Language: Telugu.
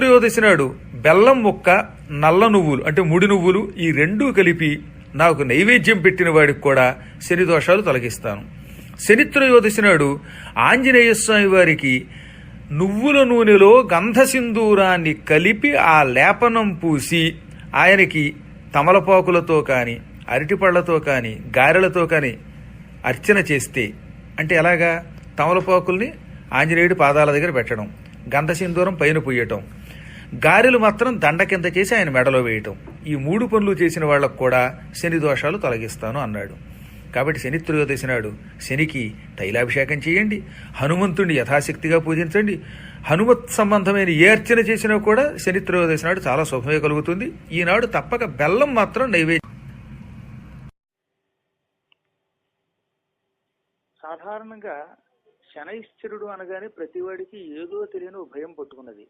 త్రయోదశి నాడు బెల్లం ముక్క నల్ల నువ్వులు అంటే ముడి నువ్వులు ఈ రెండూ కలిపి నాకు నైవేద్యం పెట్టిన వాడికి కూడా శని దోషాలు తొలగిస్తాను. శని త్రయోదశి నాడు ఆంజనేయ స్వామి వారికి నువ్వుల నూనెలో గంధసింధూరాన్ని కలిపి ఆ లేపనం పూసి ఆయనకి తమలపాకులతో కానీ అరటిపళ్ళతో కానీ గారెలతో కానీ అర్చన చేస్తే అంటే ఎలాగా? తమలపాకుల్ని ఆంజనేయుడి పాదాల దగ్గర పెట్టడం గంధసింధూరం పైన పూయటం. గారెలు మాత్రం దండ కింద చేసి ఆయన మెడలో వేయటం. ఈ మూడు పనులు చేసిన వాళ్ళకు కూడా శని దోషాలు తొలగిస్తాను అన్నాడు. కాబట్టి శని త్రయోదశి నాడు శనికి తైలాభిషేకం చేయండి. హనుమంతుడిని యథాశక్తిగా పూజించండి. హనుమత్ సంబంధమైన ఏ అర్చన చేసినా కూడా శని త్రయోదశి నాడు చాలా శుభమే కలుగుతుంది. ఈనాడు తప్పక బెల్లం మాత్రం నైవేద్యం. సాధారణంగా శనైశ్చరుడు అనగానే ప్రతివాడికి ఏదో తెలియని భయం పట్టుకున్నది.